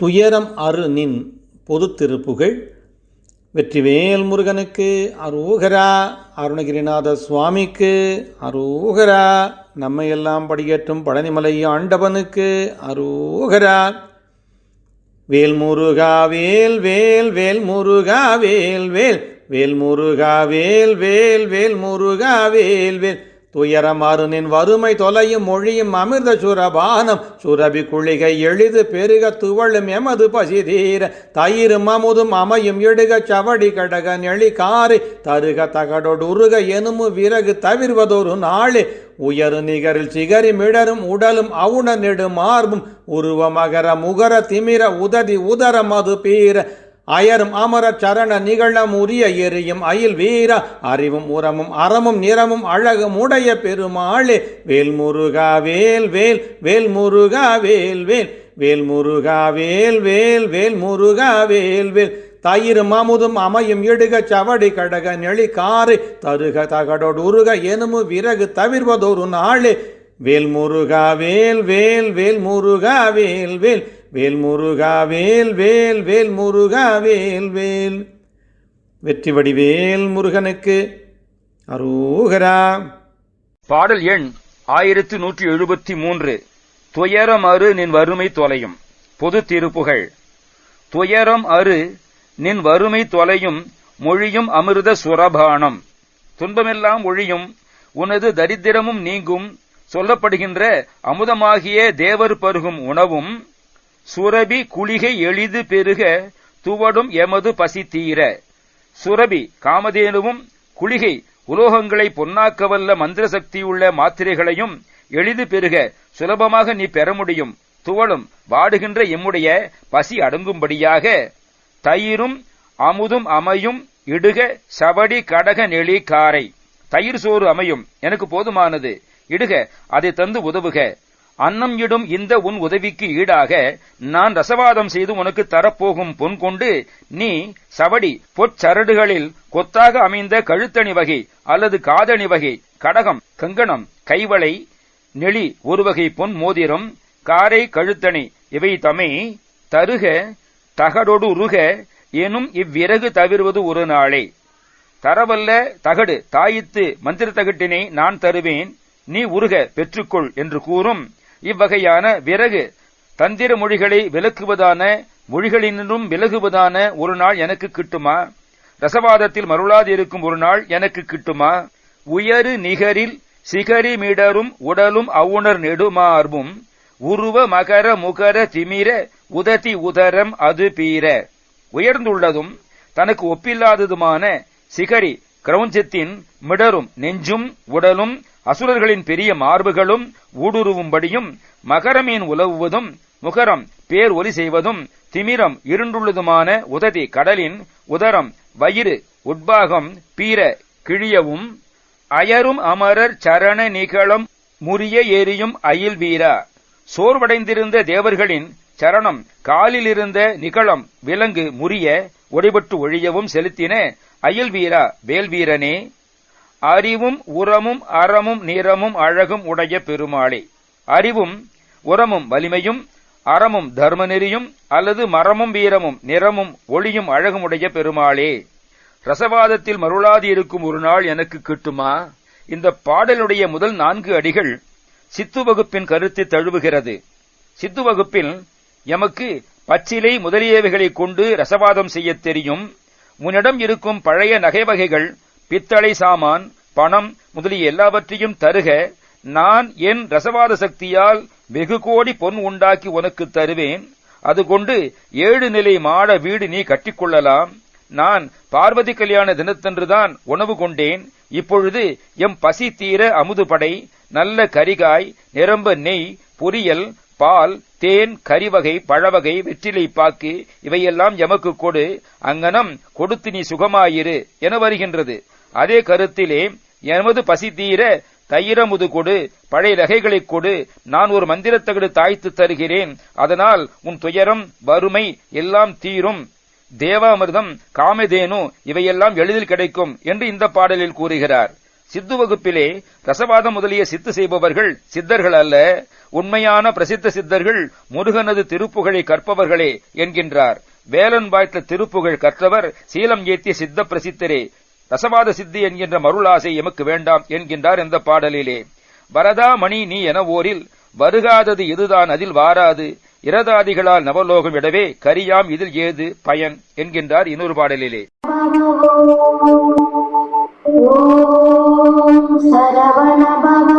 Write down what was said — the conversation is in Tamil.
துயரம் அரு நின் பொது திருப்புகள் வெற்றிவேல் முருகனுக்கு அரோகரா அருணகிரிநாத சுவாமிக்கு அரோகரா நம்மையெல்லாம் படியேற்றும் பழனிமலை ஆண்டவனுக்கு அரோகரா. வேல் முருகா வேல் வேல் வேல் முருகா வேல் வேல். வேல் முருகா வேல் வேல் வேல் முருகா வேல் வேல். துயரமாறுனின் வறுமை தொலையும் மொழியும் அமிர்த சுரபானம். சுரபி குளிகை எளிது பெருக துவளும் எமது பசிதீர. தயிரும் அமுதும் அமையும் இடுக சவடி கடக நெளி காரை தருக தகடோடு உருக எனுமு விறகு தவிர்வதொரு நாளே. உயரு நிகரில் சிகரி மிடரும் உடலும் அவுண நெடு மார்பும் முகர திமிர உததி உதர மது பீர. அயரும் அமர சரண நிகழம் உரிய எரியும் அயில் வீர அறிவும் உரமும் அறமும் நிறமும் அழகும் உடைய பெருமாளே. வேல் முருகா வேல் வேல் வேல் முருகா வேல் வேல். வேல் முருகா வேல் வேல் வேல் முருகா வேல் வேல். தயிரும் அமுதும் அமையும் இடுக சவடி கடக நெளி தருக தகடோடு உருக எனுமு விறகு தவிர்வதொரு நாளே. வேல் முருகா வேல் வேல் வேல் முருகா வேல் வேல். வேல் முருகா வேல் வேல் வேல் முருகா வேல் வேல். வெற்றி வடிவேல் முருகனுக்கு அரூகரா. பாடல் எண் ஆயிரத்து நூற்றி எழுபத்தி மூன்று. துயரம் அரு நின் வறுமை தொலையும். பொது திருப்புகழ். துயரம் அரு நின் வறுமை தொலையும் மொழியும் அமிர்த சுரபானம். துன்பமெல்லாம் ஒழியும் உனது தரித்திரமும் நீங்கும். சொல்லப்படுகின்ற அமுதமாகிய தேவர் பருகும் உணவும் சுரபி குளிகை எளிது பெருக துவடும் எமது பசி தீர. சுரபி காமதேனுவும் குளிகை உலோகங்களை பொன்னாக்கவல்ல மந்திர சக்தியுள்ள மாத்திரைகளையும் எளிது பெருக சுலபமாக நீ பெற முடியும். துவளும் வாடுகின்ற எம்முடைய பசி அடங்கும்படியாக. தயிரும் அமுதும் அமையும் இடுக சவடி கடக நெளி காரை. தயிர் சோறு அமையும் எனக்கு போதுமானது. இடுக அதை தந்து உதவுக. அன்னம் இடும் இந்த உன் உதவிக்கு ஈடாக நான் ரசவாதம் செய்து உனக்கு தரப்போகும் பொன் கொண்டு நீ சவடி பொற்சரடுகளில் கொத்தாக அமைந்த கழுத்தணி வகை அல்லது காதணி வகை கடகம் கங்கணம் கைவளை நெளி ஒரு வகை பொன் மோதிரம் காரை கழுத்தணி இவை தமை தருக தகடொடு உருக எனும் இவ்விறகு தவிர்வது ஒரு நாளே. தரவல்ல தகடு தாயித்து மந்திர தகட்டினை நான் தருவேன் நீ உருக பெற்றுக்கொள் என்று கூறும். இவ்வகையான விறகு தந்திர மொழிகளை விலக்குவதான மொழிகளினின்றும் விலகுவதான ஒரு நாள் எனக்கு கிட்டுமா? ரசவாதத்தில் மருளாது இருக்கும் ஒரு நாள் எனக்கு கிட்டுமா? உயரு நிகரில் சிகரி மிடரும் உடலும் அவுணர் நெடுமார்பும் உருவ மகர முகர திமிர உததி உதரம் அது பீர. உயர்ந்துள்ளதும் தனக்கு ஒப்பில்லாததுமான சிகரி கிரௌஞ்சத்தின் மிடரும் நெஞ்சும் உடலும் அசுரர்களின் பெரிய மார்புகளும் ஊடுருவும்படியும் மகரமீன் உலவுவதும் முகரம் பேர் ஒலி செய்வதும் திமிரம் இருண்டுள்ளதுமான உததி கடலின் உதரம் வயிறு உட்பாகம் பீர கிழியவும் அயரும் அமரர் சரண நிகழம் முறிய ஏறியும் அயில் வீரா. சோர்வடைந்திருந்த தேவர்களின் சரணம் காலிலிருந்த நிகழம் விலங்கு முறிய ஒடிபட்டு ஒழியவும் செலுத்தின அயல் வீரா வேல்வீரனே அறிவும் உரமும் அறமும் நிறமும் அழகும் உடைய பெருமாளே. அறிவும் உரமும் வலிமையும் அறமும் தர்ம நெறியும் அல்லது மரமும் வீரமும் நிறமும் ஒளியும் அழகும் உடைய பெருமாளே. ரசவாதத்தில் மருளாதி இருக்கும் ஒரு நாள் எனக்கு கிட்டுமா? இந்த பாடலுடைய முதல் நான்கு அடிகள் சித்து வகுப்பின் கருத்தை தழுவுகிறது. சித்து வகுப்பில் எமக்கு பச்சிலை முதலியவைகளைக் கொண்டு ரசவாதம் செய்யத் தெரியும். உன்னிடம் இருக்கும் பழைய நகை வகைகள் பித்தளை சாமான் பணம் முதலிய எல்லாவற்றையும் தருக. நான் என் ரசவாத சக்தியால் வெகு கோடி பொன் உண்டாக்கி உனக்கு தருவேன். அது கொண்டு ஏழு நிலை மாட வீடு நீ கட்டிக்கொள்ளலாம். நான் பார்வதி கல்யாண தினத்தன்றுதான் உணவு கொண்டேன். இப்பொழுது எம் பசி தீர அமுதுபடை நல்ல கரிகாய் நிரம்ப நெய் பொரியல் பால் தேன் கரிவகை பழவகை வெற்றிலை பாக்கு இவையெல்லாம் எமக்கு கொடு. அங்கனம் கொடுத்து நீ சுகமாயிரு என வருகின்றது. அதே கருத்திலே எமது பசி தீர தயிரமுது கொடு பழைய ரகைகளை கொடு. நான் ஒரு மந்திரத்தகடு தாய்த்து தருகிறேன். அதனால் உன் துயரம் வறுமை எல்லாம் தீரும். தேவாமிர்தம் காமதேனு இவையெல்லாம் எளிதில் கிடைக்கும் என்று இந்த பாடலில் கூறுகிறார். சித்து வகுப்பிலே ரசவாதம் முதலிய சித்து செய்பவர்கள் சித்தர்கள் அல்ல உண்மையான பிரசித்த சித்தர்கள் முருகனது திருப்புகழை கற்பவர்களே என்கின்றார். வேலன் வாய்த்த திருப்புகழ் கற்றவர் சீலம் ஏத்திய சித்த பிரசித்தரே. ரசவாத சித்தி என்கின்ற மருளாசை எமக்கு வேண்டாம் என்கின்றார் இந்த பாடலிலே. வரதா மணி நீ என ஓரில் வருகாதது இதுதான் அதில் வாராது இரதாதிகளால் நவலோகம் இடவே கரியாம் இதில் ஏது பயன் என்கின்றார் இன்னொரு பாடலிலே. சரவணபவ